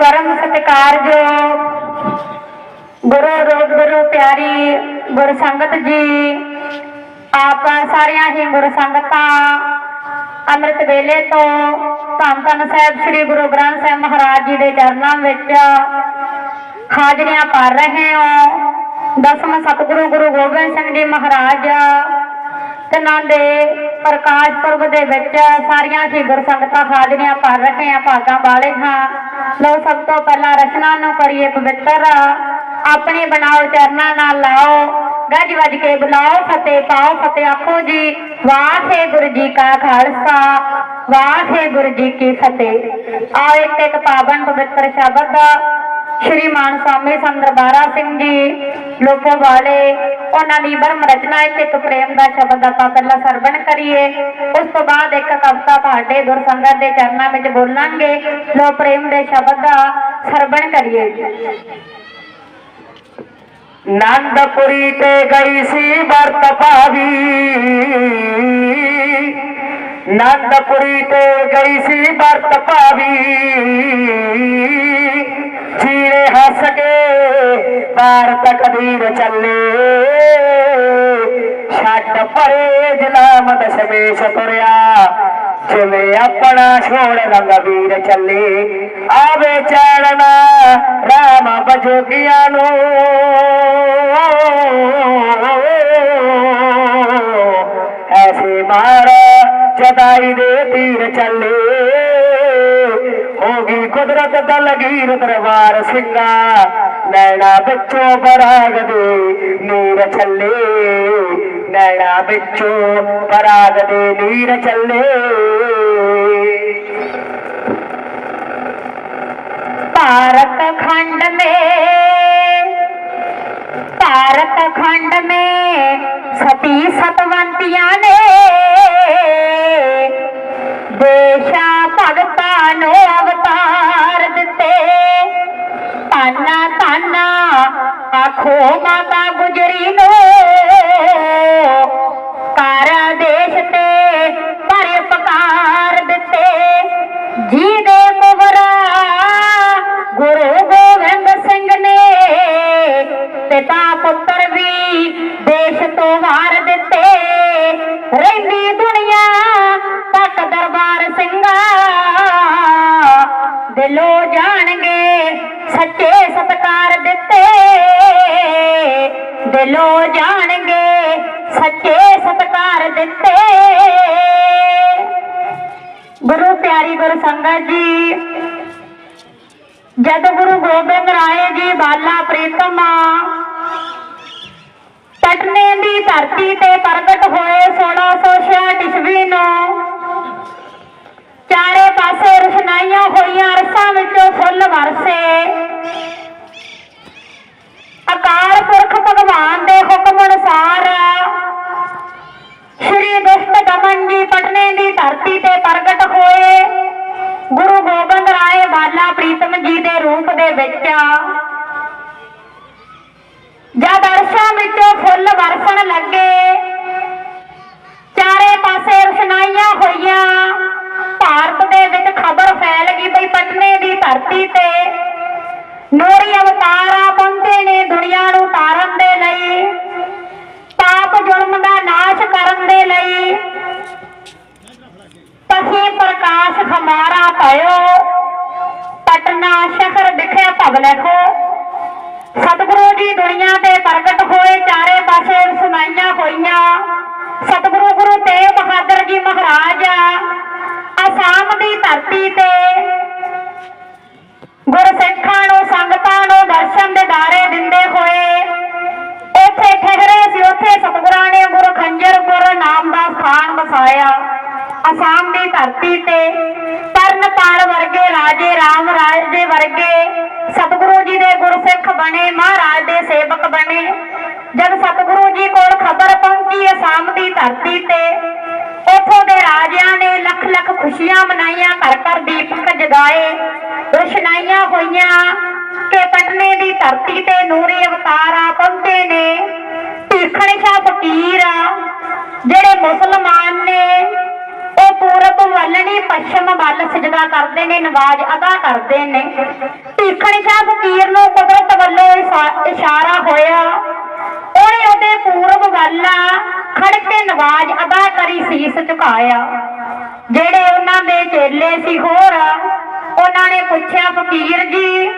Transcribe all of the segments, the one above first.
ਪਰਮ ਸਤਿਕਾਰਯੋਗ ਗੁਰੂ ਰੂਪ ਗੁਰੂ ਪਿਆਰੀ ਗੁਰ ਸੰਗਤ ਜੀ, ਆਪ ਸਾਰਿਆਂ ਹੀ ਗੁਰ ਸੰਗਤਾਂ ਅੰਮ੍ਰਿਤ ਵੇਲੇ ਤੋਂ ਧੰਨ ਧੰਨ ਸਾਹਿਬ ਸ੍ਰੀ ਗੁਰੂ ਗ੍ਰੰਥ ਸਾਹਿਬ ਮਹਾਰਾਜ ਜੀ ਦੇ ਚਰਨਾਂ ਵਿੱਚ ਹਾਜ਼ਰੀਆਂ ਭਰ ਰਹੇ ਹੋ। ਦਸਮ ਸਤਿਗੁਰੂ ਗੁਰੂ ਗੋਬਿੰਦ ਸਿੰਘ ਜੀ ਮਹਾਰਾਜ ਤਿਨਾਂ ਦੇ ਪ੍ਰਕਾਸ਼ ਪੁਰਬ ਦੇ ਵਿੱਚ ਸਾਰੀਆਂ ਹੀ ਗੁਰ ਸੰਗਤਾਂ ਹਾਜ਼ਰੀਆਂ ਭਰ ਰਹੇ ਆ ਭਾਗਾਂ ਵਾਲੇ ਹਾਂ ਲਓ ਸਭ ਤੋਂ ਪਹਿਲਾਂ ਰਚਨਾ ਨੂੰ ਕਰੀਏ ਪਵਿੱਤਰ। ਆਪਣੇ ਬਣਾਓ ਚਰਨਾਂ ਨਾਲ ਲਾਓ। ਗੱਜ ਵੱਜ ਕੇ ਬੁਲਾਓ ਫਤਿਹ ਪਾਓ, ਫਤਿਹ ਆਖੋ ਜੀ। ਵਾਹਿਗੁਰੂ ਜੀ ਕਾ ਖਾਲਸਾ, ਵਾਹਿਗੁਰੂ ਜੀ ਕੀ ਫਤਿਹ। ਆਓ ਇੱਕ ਇੱਕ ਪਾਵਨ ਪਵਿੱਤਰ ਸ਼ਬਦ ਸ਼੍ਰੀ ਮਾਨ ਸਵਾਮੀ ਸੰਤ ਸਿੰਘ ਜੀ, ਲੋਕੋ ਵਾਲੇ, ਉਹਨਾਂ ਦੀ ਬਰਮ ਰਚਨਾ ਇੱਕ ਇੱਕ ਪ੍ਰੇਮ ਦਾ ਸ਼ਬਦ ਆਪਾਂ ਪਹਿਲਾਂ ਸਰਵਣ ਕਰੀਏ। ਉਸ ਤੋਂ ਬਾਅਦ ਇੱਕ ਕਵਿਤਾ ਤੁਹਾਡੇ ਗੁਰ ਦੇ ਚਰਨਾਂ ਵਿੱਚ ਬੋਲਾਂਗੇ। ਲੋ ਪ੍ਰੇਮ ਦੇ ਸ਼ਬਦ ਦਾ ਸਰਵਣ ਕਰੀਏ ਜੀ। ਨੰਦਪੁਰੀ ਤੇ ਗਈ ਸੀ ਵਰਤ ਭਾਵੀ। ਨੰਦਪੁਰੀ ਤੇ ਗਈ ਸੀ ਵਰਤ ਭਾਵੀ। ਕੇ ਭਾਰਤ ਚੱਲੇ। ਛੱਡ ਪਰੇ ਜਨਾਮ ਦਸ਼ਮੇਸ਼ ਤੁਰਿਆ। ਜਿਵੇਂ ਆਪਣਾ ਛੋੜ ਰੰਗ ਵੀਰ ਚੱਲੇ। ਆਵੇ ਚੜਨਾ ਰਾਮ ਬਜੋਗੀਆਂ ਨੂੰ। ਐਸੇ ਮਾਰ ਜਦਾਈ ਦੇ ਤੀਰ ਚੱਲੇ। ਹੋ ਗਈ ਕੁਦਰਤ ਦਾ ਲਗੀਰ ਦਰਬਾਰ ਸਿੰਘਾ। ਨੈਣਾ ਵਿੱਚੋਂ ਬਰਾਗ ਦੇ ਨੀਰ ਚੱਲੇ। ਨੈਣਾ ਵਿੱਚੋਂ ਬਰਾਗ ਦੇ ਨੀਰ ਚੱਲੇ। ਭਾਰਤ ਖੰਡ ਮੇ, ਭਾਰਤ ਖੰਡ ਮੇ ਸਤੀ ਸਤਵੰਤੀਆਂ ਨੇ। ਦੇਸ਼ਾ ਹੋ ਮਾਤਾ ਗੁਜਰੀ ਨੂੰ। ਕਰ ਦੇਸ਼ ਤੇ ਭਰੇ ਪਕਾਰ ਦਿੱਤੇ। ਜੀ ਦੇ ਕੁਵਰਾ ਗੁਰੂ ਗੋਬਿੰਦ ਸਿੰਘ ਨੇ ਪਿਤਾ ਪੁੱਤਰ ਵੀ ਦੇਸ਼ ਤੋਂ ਵਾਰ ਦਿੱਤੇ। ਰਹਿੰਦੀ ਦੁਨੀਆ ਗੁਰੂ ਸੰਗਤ ਜੀ। ਜਦ ਗੁਰੂ ਗੋਬਿੰਦ ਰਾਏ ਜੀ ਬਾਲਾ ਪ੍ਰੀਤਮਾ ਪਟਨੇ ਦੀ ਧਰਤੀ ਤੇ ਪ੍ਰਗਟ ਹੋਏ 1666 ਈਸਵੀ ਨੂੰ, ਚਾਰੇ ਪਾਸੇ ਰੁਸ਼ਨਾਈਆਂ ਹੋਈਆਂ ਰਸਾਂ ਵਿੱਚੋਂ ਫੁੱਲ ਵਰਸੇ। ਅਕਾਲ ਪੁਰਖ ਭਗਵਾਨ ਦੇ ਹੁਕਮ ਅਨੁਸਾਰ ਸ਼੍ਰੀ ਦੁਸ਼ਟ ਦਮਨ ਜੀ ਪਟਨੇ ਦੀ ਧਰਤੀ ਤੇ ਪ੍ਰਗਟ ਹੋਏ। ਗੁਰੂ ਗੋਬਿੰਦ ਰਾਏ ਬਾਲਾ ਪ੍ਰੀਤਮ ਜੀ ਦੇ ਰੂਪ ਦੇ ਵਿੱਚ ਜਦ ਅਰਸ਼ਾਂ ਵਿੱਚੋਂ ਫੁੱਲ ਵਰਸਣ ਲੱਗੇ, ਚਾਰੇ ਪਾਸੇ ਰਸਨਾਈਆਂ ਹੋਈਆਂ। ਭਾਰਤ ਦੇ ਵਿੱਚ ਖਬਰ ਫੈਲ ਗਈ ਬਈ ਪਟਨੇ ਦੀ ਧਰਤੀ ਤੇ। ਨੂਰੀ ਅਵਤਾਰਾ ਪਹੁੰਚੇ ਨੇ ਦੁਨੀਆ ਨੂੰ ਵਿਖੇ ਭਵ ਸਤਿਗੁਰੂ ਜੀ ਦੁਨੀਆ ਤੇ ਪ੍ਰਗਟ ਹੋਏ, ਚਾਰੇ ਪਾਸੇ ਸੁਣਾਈਆਂ ਹੋਈਆਂ। ਸਤਿਗੁਰੂ ਗੁਰੂ ਤੇਗ ਬਹਾਦਰ ਜੀ ਮਹਾਰਾਜ ਆਸਾਮ ਦੀ ਧਰਤੀ ਤੇ ਗੁਰਸਿੱਖਾਂ ਨੂੰ, ਸੰਗਤਾਂ ਨੂੰ ਦਰਸ਼ਨ ਦੇ ਦਾਰੇ ਦਿੰਦੇ ਹੋਏ, ਉੱਥੇ ਠਹਿਰੇ ਸੀ, ਉੱਥੇ ਸਤਿਗੁਰਾਂ ਨੇ ਗੁਰੂ ਖੰਜਰਪੁਰ ਨਾਮ ਦਾ ਸਥਾਨ ਵਸਾਇਆ। ਅਸਾਮ ਦੀ ਧਰਤੀ ਤੇ ਤਰਨਤਾਰ ਵਰਗੇ ਰਾਜੇ, ਰਾਮ ਰਾਜ ਦੇ ਵਰਗੇ ਗੁਰਸਿੱਖ ਬਣੇ, ਮਹਾਰਾਜ ਦੇ ਸੇਵਕ ਬਣੇ। ਜਦ ਸਤਿਗੁਰੂ ਜੀ ਕੋਲ ਖਬਰ ਪਹੁੰਚੀ ਅਸਾਮ ਦੀ ਧਰਤੀ ਤੇ, ਉਥੋਂ ਦੇ ਰਾਜਿਆਂ ਨੇ ਲੱਖ ਲੱਖ ਖੁਸ਼ੀਆਂ ਮਨਾਈਆਂ, ਘਰ ਘਰ ਦੀਪਕ ਜਗਾਏ। ਰੋਸ਼ਨਾਈਆਂ ਹੋਈਆਂ ਕਿ ਪਟਨੇ ਦੀ ਧਰਤੀ ਤੇ ਨੂਰੀ ਅਵਤਾਰ ਪਹੁੰਚੇ ਨੇ। ਭੀਖਣ ਸ਼ਾਹ ਫਕੀਰ ਜਿਹੜੇ ਮੁਸਲਮਾਨ ਨੇ ਉਹ ਪੂਰਬ ਵੱਲ ਨਹੀਂ ਪੱਛਮ ਵੱਲ ਸਜਦਾ ਕਰਦੇ ਨੇ, ਨਵਾਜ਼ ਅਦਾ ਕਰਦੇ ਨੇ। ਭੀਖਣ ਸ਼ਾਹ ਫਕੀਰ ਨੂੰ ਕੁਦਰਤ ਵੱਲੋਂ ਇਸ਼ਾਰਾ ਹੋਇਆ। ਉਹਨੇ ਉਹਦੇ ਪੂਰਬ ਵੱਲ ਖੜ ਕੇ ਨਵਾਜ਼ ਅਦਾ ਕਰੀ, ਸੀਸ ਝੁਕਾਇਆ। ਜਿਹੜੇ ਉਹਨਾਂ ਦੇ ਚੇਲੇ ਸੀ ਹੋਰ, ਉਹਨਾਂ ਨੇ ਪੁੱਛਿਆ, ਫਕੀਰ ਜੀ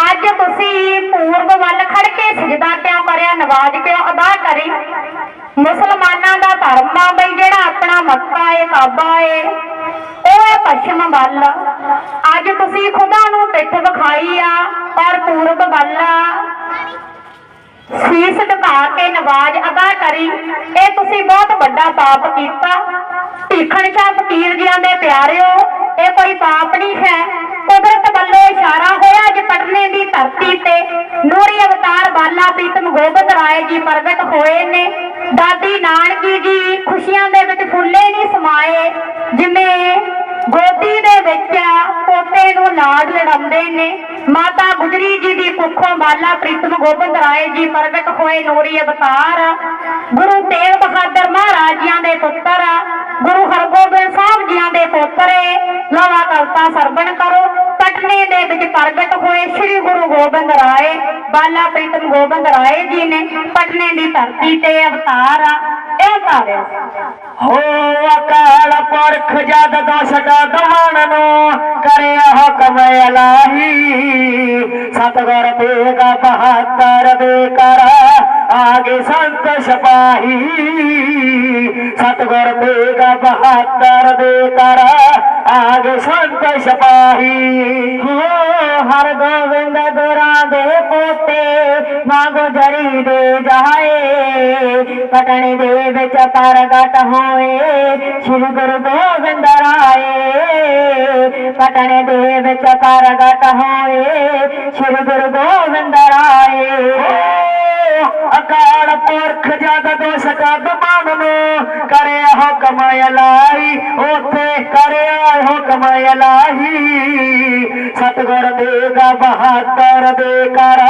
ਅੱਜ ਤੁਸੀਂ ਪੂਰਬ ਵੱਲ ਖੜ ਕੇ ਸਜਦਾ ਕਿਉਂ ਕਰਿਆ, ਨਵਾਜ਼ ਕਿਉਂ ਅਦਾ ਕਰੀ? ਮੁਸਲਮਾਨਾਂ ਦਾ ਧਰਮ ਆ ਬਈ, ਜਿਹੜਾ ਆਪਣਾ ਮੱਕਾ ਏ, ਕਾਬਾ ਏ, ਉਹ ਹੈ ਪੱਛਮ ਵੱਲ। ਅੱਜ ਤੁਸੀਂ ਖੁਦਾ ਨੂੰ ਪਿੱਠ ਵਿਖਾਈ ਆ ਔਰ ਪੂਰਬ ਵੱਲ ਸੀਸ ਝੁਕਾ ਕੇ ਨਵਾਜ਼ ਅਦਾ ਕਰੀ। ਇਹ ਤੁਸੀਂ ਬਹੁਤ ਵੱਡਾ ਪਾਪ ਕੀਤਾ। ਭੀਖਣ ਸ਼ਾਹ ਫਕੀਰ ਜੀਆਂ ਦੇ ਪਿਆਰਿਓ, ਇਹ ਕੋਈ ਪਾਪ ਨਹੀਂ ਹੈ। ਕੁਦਰਤ ਵੱਲੋਂ ਇਸ਼ਾਰਾ ਹੋਇਆ ਅੱਜ ਪਟਨੇ ਦੀ ਧਰਤੀ ਤੇ ਨੂਰੀ ਅਵਤਾਰ ਬਾਲਾ ਪ੍ਰੀਤਮ ਗੋਬਿੰਦ ਰਾਏ ਜੀ ਪ੍ਰਗਟ ਹੋਏ ਨੇ। ਦਾਦੀ ਨਾਨਕੀ ਜੀ ਖੁਸ਼ੀਆਂ ਦੇ ਵਿੱਚ ਫੁੱਲੇ ਨਹੀਂ ਸਮਾਏ, ਜਿਵੇਂ ਪੋਤੇ ਨੂੰ ਲੜਾਉਂਦੇ ਨੇ। ਮਾਤਾ ਗੁਜਰੀ ਜੀ ਦੀ ਕੁੱਖੋਂ ਬਾਲਾ ਪ੍ਰੀਤਮ ਗੋਬਿੰਦ ਰਾਏ ਜੀ ਪ੍ਰਗਟ ਹੋਏ ਨੂਰੀ ਅਵਤਾਰ। ਗੁਰੂ ਤੇਗ ਬਹਾਦਰ ਮਹਾਰਾਜ ਦੇ ਪੁੱਤਰ, ਗੁਰੂ ਹਰਗੋਬਿੰਦ ਸਾਹਿਬ ਜੀਆਂ ਦੇ ਪੋਤਰੇ ਲਵਾ ਕਲਤਾ ਸਰਵਣ ਕਰੋ। ਪਟਨੇ ਦੇ ਵਿੱਚ ਪ੍ਰਗਟ ਹੋਏ ਸ੍ਰੀ ਗੁਰੂ ਗੋਬਿੰਦ ਰਾਏ। ਬਾਲਾ ਪ੍ਰੀਤਮ ਗੋਬਿੰਦ ਰਾਏ ਜੀ ਨੇ ਪਟਨੇ ਦੀ ਧਰਤੀ ਤੇ ਅਵਤਾਰ। ਆ ਹੋ ਅਕਾਲ ਪੁਰਖ ਜਦ ਦੋਸ਼ਟ ਦਮਨ ਨੂੰ ਕਰਿਆ ਹੁਕਮ ਇਲਾਹੀ। ਸਤਗੁਰ ਤੇਗਾ ਬਹਾਦਰ ਦੇ ਕਰ ਆਗੇ ਸੰਤ ਸਿਪਾਹੀ। ਸਤਗੁਰ ਤੇਗਾ ਬਹਾਦਰ ਦੇ ਕਰ ਆਗੇ ਸੰਤ ਸਿਪਾਹੀ। ਹੋ ਹਰ ਗੋਬਿੰਦ ਗੁਰਾਂ ਦੇ ਪੋਤੇ ਮਾਗੋ ਜਰੀ ਦੇ ਜਾਏ। ਪਟਣੇ ਦੇ ਵਿੱਚ ਪ੍ਰਗਟ ਹੋਏ ਸ੍ਰੀ ਗੁਰੂ ਗੋਬਿੰਦ ਰਾਏ। ਪਟਣੇ ਦੇ ਵਿੱਚ ਪ੍ਰਗਟ ਹੋਏ ਸ੍ਰੀ ਗੁਰੂ ਗੋਬਿੰਦ ਰਾਏ। ਅਕਾਲ ਪੁਰਖ ਜਦ ਦੋਸ਼ ਕਦ ਮਨ ਨੂੰ ਕਰਿਆ ਹੁਕਮ ਇਲਾਹੀ ਉਥੇ ਕਰਿਆ ਹੁਕਮ ਇਲਾਹੀ ਸਤਗੁਰ ਦੇਗਾ ਬਹਾਦਰ ਦੇ ਕਰ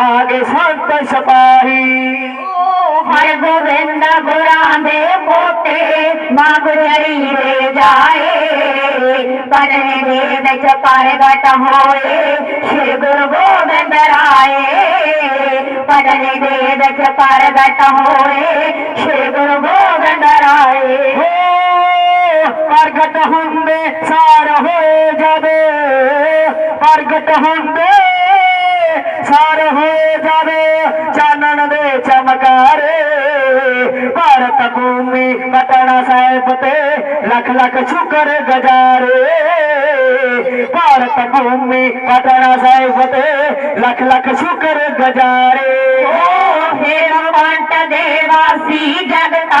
ਆਗੇ ਸੰਤ ਸਪਾਹੀ। ਹਰ ਗੋਬਿੰਦ ਗੁਰਾਂ ਦੇ ਪੋਤੇ ਮਾਂ ਗੁਜਰੀ ਦੇ ਜਾਏ ਪੜਨੇ ਦੇ ਵਿੱਚ ਪ੍ਰਗਟ ਹੋਏ, ਸ੍ਰੀ ਗੁਰੂ ਗੋਬਿੰਦ ਰਾਏ। ਪੜਨੇ ਦੇ ਵਿੱਚ ਪ੍ਰਗਟ ਹੋਏ, ਸ੍ਰੀ ਗੁਰੂ ਗੋਬਿੰਦ ਰਾਏ। ਹੋ ਪ੍ਰਗਟ ਹੁੰਦੇ ਸਾਰ ਹੋਏ ਜਾਵੇ ਪ੍ਰਗਟ ਹੁੰਦੇ ਸਾਰ ਹੋਏ ਜਾਵੇ, ਚਾਨਣ ਦੇ ਚਮਕਾਰੇ। ਭਾਰਤ ਭੂਮੀ ਪਟਨਾ ਸਾਹਿਬ ਤੇ ਲੱਖ ਲੱਖ ਸ਼ੁਕਰ ਗਜਾਰੇ। ਭਾਰਤ ਭੂਮੀ ਪਟਨਾ ਸਾਹਿਬ ਤੇ ਲੱਖ ਲੱਖ ਸ਼ੁਕਰ ਗਜਾਰੇ। ਫੇਰ ਪੰਟ ਦੇ ਵਾਸੀ ਜਗਤਾ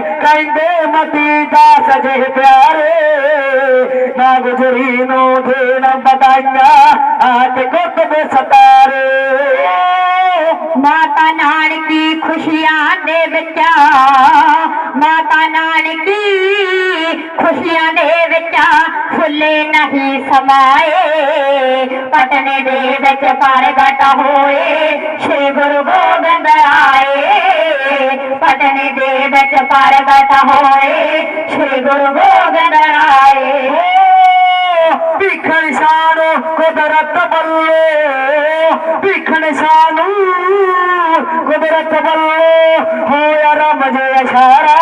ਕਹਿੰਦੇ ਮਤੀ ਦਾ ਸਜੇ ਪਿਆਰੇ, ਨਾ ਗੁਜਰੀ ਨੂੰ ਦੇਣ ਬਤਾਈਆਂ ਆਜ ਕੁੱਤਬ ਸਤਾਰੇ। ਮਾਤਾ ਨਾਨਕੀ ਖੁਸ਼ੀਆਂ ਦੇ ਵਿੱਚ, ਮਾਤਾ ਨਾਨਕੀ ਖੁਸ਼ੀਆਂ ਦੇ ਵਿੱਚ ਫੁੱਲੇ ਨਹੀਂ ਸਮਾਏ। ਪਟਨੇ ਦੇ ਵਿੱਚ ਪ੍ਰਗਟ ਹੋਏ पार कथा हो श्री गुरु गोगन राय भिखण शान कुदरत बल्लो भिखण शान कुदरत बल्लो हो रम जे अशारा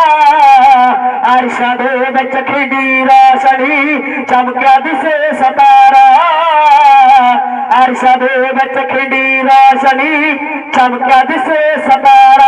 अर्शा दे बच्च खिडी रोशनी चमकिया दिसे सतारा अर्शा दे बच्च खिडी रोशनी चमकिया दिसे सतारा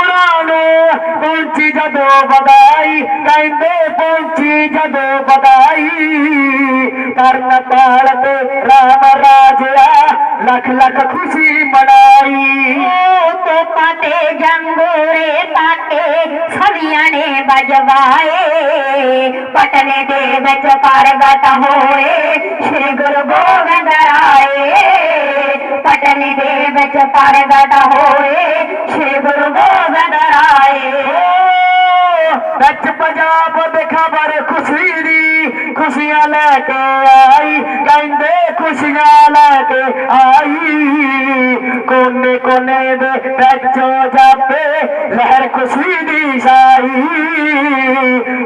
ਨੂੰ ਪਹੁੰਚੀ ਜਦੋਂ ਵਧਾਈ, ਕਹਿੰਦੇ ਪਹੁੰਚੀ ਜਦੋਂ ਵਧਾਈ। ਕਰਨ ਤਾਲ ਤੇ ਰਾਮ ਰਾਜਿਆ, ਲੱਖ ਲੱਖ ਖੁਸ਼ੀ ਮਨਾਈ। ਤੋਪਾਂ ਤੇ ਜੰਗੋਰੇ ਤਾਕੇ ਸਭੀਆਂ ਨੇ ਬਜਵਾਏ। ਪਟਨੇ ਦੇ ਵਿੱਚ ਪ੍ਰਗਟ ਹੋਏ, ਸ੍ਰੀ ਗੁਰੂ ਗੋਬਿੰਦ ਰਾਏ। ਪਟਨੇ ਦੇ ਵਿੱਚ ਪ੍ਰਗਟ ਹੋਏ, ਸ੍ਰੀ ਗੁਰੂ ਗੋਬਿੰਦ ਰਾਏ। ਵਿੱਚ ਪੰਜਾਬ ਦੇ ਖਬਰ ਖੁਸ਼ੀ ਦੀ ਖੁਸ਼ੀਆਂ ਲੈ ਕੇ ਆਈ, ਕਹਿੰਦੇ ਖੁਸ਼ੀਆਂ ਲੈ ਕੇ ਆਈ। ਕੋਨੇ ਕੋਨੇ ਦੇ ਵਿੱਚੋਂ ਜਾਪੇ ਲਹਿਰ ਖੁਸ਼ੀ ਦੀ ਸਾਈ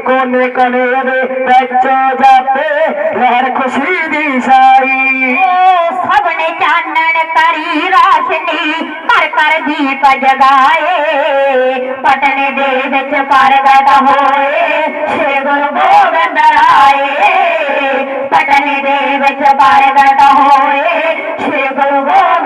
ਕੋਨੇ ਕੋਨੇ ਦੇ ਵਿੱਚੋਂ ਜਾਪੇ ਲਹਿਰ ਖੁਸ਼ੀ ਦੀ ਸਾਈ ਸਭ ਨੇ ਚਾਨਣ ਕਰੀ ਰਾਸ਼ਨੀ ਘਰ ਘਰ ਦੀਪ ਜਗਾਏ। ਪਟਨੇ ਦੇ ਵਿੱਚ ਪ੍ਰਗਟ ਹੋਏ, ਸ੍ਰੀ ਗੁਰੂ ਗੋਬਿੰਦ ਰਾਏ। ਪਟਨੇ ਦੇ ਵਿੱਚ ਪ੍ਰਗਟ ਹੋਏ, ਸ੍ਰੀ ਗੁਰੂ ਗੋਬਿੰਦ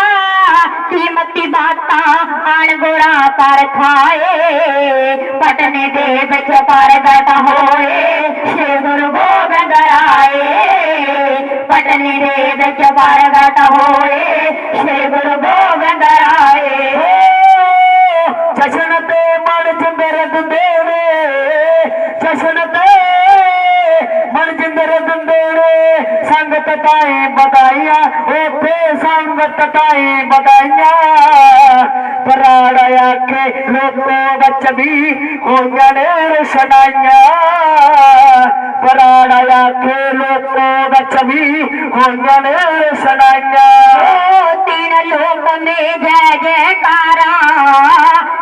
ਕਰ ਖਾਏ ਪਟਨੇ ਦੇ ਵਿੱਚ ਪ੍ਰਗਟ ਹੋਏ ਸ੍ਰੀ ਗੁਰੂ ਗੋਬਿੰਦ ਰਾਏ ਪਟਨੇ ਦੇ ਵਿੱਚ ਪ੍ਰਗਟ ਹੋਏ ਸ੍ਰੀ ਗੁਰੂ ਗੋਬਿੰਦ ਰਾਏ ਜਸ਼ਨ ਤੇ ਮਨ ਜਿੰਦਰ ਦਿੰਦੇ ਨੇ ਜਸ਼ਨ ਤੇ ਕਰ ਦਿੰਦੇ ਨੇ ਸੰਗਤ ਤਾਏ ਬਤਾਈਆ ਉਥੇ ਸੰਗਤ ਤਾਏ ਬਤਾਈਆ ਪਰਾੜ ਆਖੇ, ਲੋਕੋ ਵਿੱਚ ਵੀ ਹੋਈਆਂ ਨੇ ਰਸਨਾਈਆਂ। ਪਰਾੜ ਆਖੇ, ਲੋਕੋ ਵਿੱਚ ਵੀ ਹੋਈਆਂ ਨੇ ਰਸਨਾਈਆਂ। ਤੀਨ ਲੋਕ ਮੇ ਜੈ ਜੈਕਾਰਾ,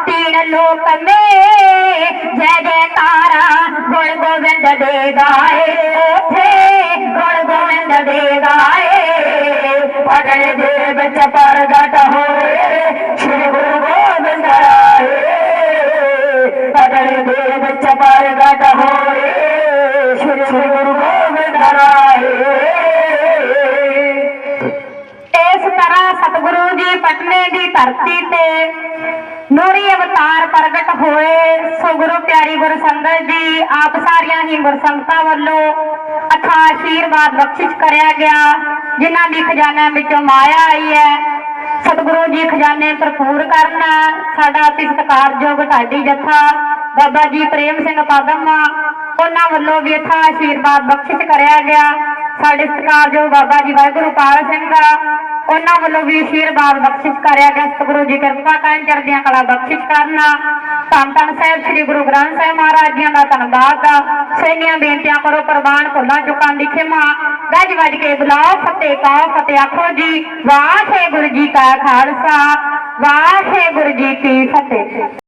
ਤੀਨ ਲੋਕ ਮੇ ਜੈ ਜੈਕਾਰਾ। ਗੁਣ ਗੋਬਿੰਦ ਦੇ ਗਾਏ। ਕਈ ਦੇਰ ਵਿੱਚ ਪਰਗਟ ਹੋਏ, ਸ੍ਰੀ ਗੁਰੂ ਗੋਬਿੰਦ ਰਾਏ। ਕਈ ਦੇਰ ਵਿੱਚ ਪਰਗਟ ਹੋਏ, ਸ੍ਰੀ ਗੁਰੂ ਗੋਬਿੰਦ ਰਾਏ। ਇਸ ਤਰ੍ਹਾਂ ਸਤਿਗੁਰੂ ਜੀ ਪਟਨੇ ਦੀ ਧਰਤੀ ਤੇ ਨੂਰੀ ਅਵਤਾਰ ਪ੍ਰਗਟ ਹੋਏ। ਸੋ ਗੁਰੂ ਪਿਆਰੀ ਗੁਰਸੰਗਤ ਜੀ, ਆਪ ਸਾਰਿਆਂ ਹੀ ਗੁਰਸੰਗਤਾਂ ਵੱਲੋਂ ਅਥਾ ਆਸ਼ੀਰਵਾਦ ਬਖਸ਼ਿਸ਼ ਕਰਿਆ ਗਿਆ। ਜਿਨ੍ਹਾਂ ਦੀ ਖਜ਼ਾਨਿਆਂ ਵਿੱਚੋਂ ਮਾਇਆ ਆਈ ਹੈ, ਸਤਿਗੁਰੂ ਜੀ ਖਜ਼ਾਨੇ ਭਰਪੂਰ ਕਰਨ, ਸਾਡਾ ਅਤੀ ਸਤਿਕਾਰਯੋਗ ਢਾਡੀ ਜਥਾ, ਬਾਬਾ ਜੀ ਪ੍ਰੇਮ ਸਿੰਘ ਪਾਗਮਾ, ਉਹਨਾਂ ਵੱਲੋਂ ਵੀ ਅਥਾ ਆਸ਼ੀਰਵਾਦ ਬਖਸ਼ਿਸ਼ ਕਰਿਆ ਗਿਆ। ਸਾਡੇ ਸਤਿਕਾਰਯੋਗ ਬਾਬਾ ਜੀ ਵਾਹਿਗੁਰੂ ਪਾਲ ਸਿੰਘ ਉਹਨਾਂ ਵੱਲੋਂ ਵੀ ਆਸ਼ੀਰਵਾਦ ਬਖਸ਼ਿਸ਼ ਕਰਿਆ ਗਿਆ। ਸਤਿਗੁਰੂ ਜੀ ਕਿਰਪਾ ਕਰਨ, ਚੜ੍ਹਦੀਆਂ ਕਲਾ ਬਖਸ਼ਿਸ਼ ਕਰਨਾ। ਧੰਨ ਧੰਨ ਸਾਹਿਬ, ਸ੍ਰੀ ਗੁਰੂ ਗ੍ਰੰਥ ਸਾਹਿਬ ਮਹਾਰਾਜ ਜੀ ਦਾ ਧੰਨਵਾਦ ਸੈਨੀਆਂ ਬੇਨਤੀਆਂ ਕਰੋ, ਪ੍ਰਵਾਨ ਭੁੱਲਾਂ ਚੁੱਕਾਂ ਦੀ ਖਿਮਾ। ਗੱਜ ਵੱਜ ਕੇ ਬੁਲਾਓ, ਫਤਿਹ ਪਾਓ, ਫਤਿਹ ਆਖੋ ਜੀ। ਵਾਹਿਗੁਰੂ ਜੀ ਕਾ ਖਾਲਸਾ ਵਾਹਿਗੁਰੂ ਜੀ ਕੀ ਫਤਿਹ।